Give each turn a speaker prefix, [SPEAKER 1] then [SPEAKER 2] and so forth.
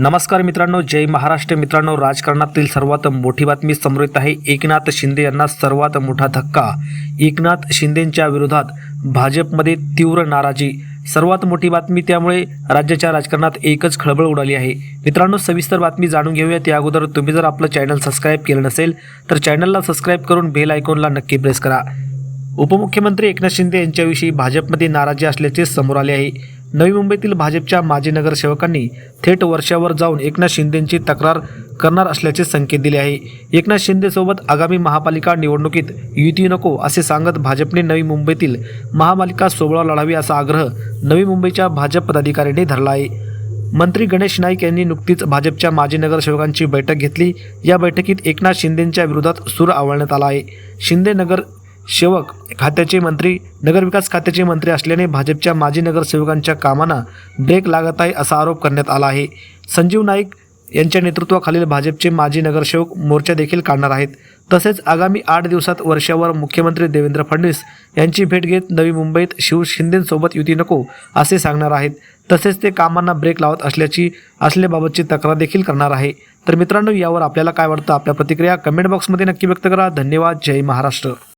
[SPEAKER 1] नमस्कार मित्रांनो जय महाराष्ट्र. मित्रांनो राजकारणातील सर्वात मोठी बातमी समोर येत आहे. एकनाथ शिंदे यांना सर्वात मोठा धक्का. एकनाथ शिंदेंच्या विरोधात भाजपमध्ये तीव्र नाराजी. सर्वात मोठी बातमी त्यामुळे राज्याच्या राजकारणात एकच खळबळ उडाली आहे. मित्रांनो सविस्तर बातमी जाणून घेऊया त्या अगोदर तुम्ही जर आपलं चॅनल सबस्क्राईब केलं नसेल तर चॅनलला सबस्क्राईब करून बेल आयकॉनला नक्की प्रेस करा. उपमुख्यमंत्री एकनाथ शिंदे यांच्याविषयी भाजपमध्ये नाराजी असल्याचे समोर आले आहे. नवी मुंबईतील भाजपच्या माजी नगरसेवकांनी थेट वर्षावर जाऊन एकनाथ शिंदेंची तक्रार करणार असल्याचे संकेत दिले आहे. एकनाथ शिंदेसोबत आगामी महापालिका निवडणुकीत युती नको असे सांगत भाजपने नवी मुंबईतील महापालिका सोहळा लढावी असा आग्रह नवी मुंबईच्या भाजप पदाधिकाऱ्यांनी धरला आहे. मंत्री गणेश नाईक यांनी नुकतीच भाजपच्या माजी नगरसेवकांची बैठक घेतली. या बैठकीत एकनाथ शिंदेंच्या विरोधात सूर आवळण्यात आला आहे. शिंदे नगर सेवक खात्याचे मंत्री नगरविकास खात्याचे मंत्री असल्याने भाजपच्या माजी नगरसेवकांच्या कामांना ब्रेक लागत आहे असा आरोप करण्यात आला आहे. संजीव नाईक यांच्या नेतृत्वाखालील भाजपचे माजी नगरसेवक मोर्चा देखील काढणार आहेत. तसेच आगामी आठ दिवसात वर्षावर मुख्यमंत्री देवेंद्र फडणवीस यांची भेट घेत नवी मुंबईत शिव शिंदेसोबत युती नको असे सांगणार आहेत. तसेच ते कामांना ब्रेक लावत असल्याची असल्याबाबतची तक्रार देखील करणार आहे. तर मित्रांनो यावर आपल्याला काय वाटतं? आपल्या प्रतिक्रिया कमेंट बॉक्समध्ये नक्की व्यक्त करा. धन्यवाद. जय महाराष्ट्र.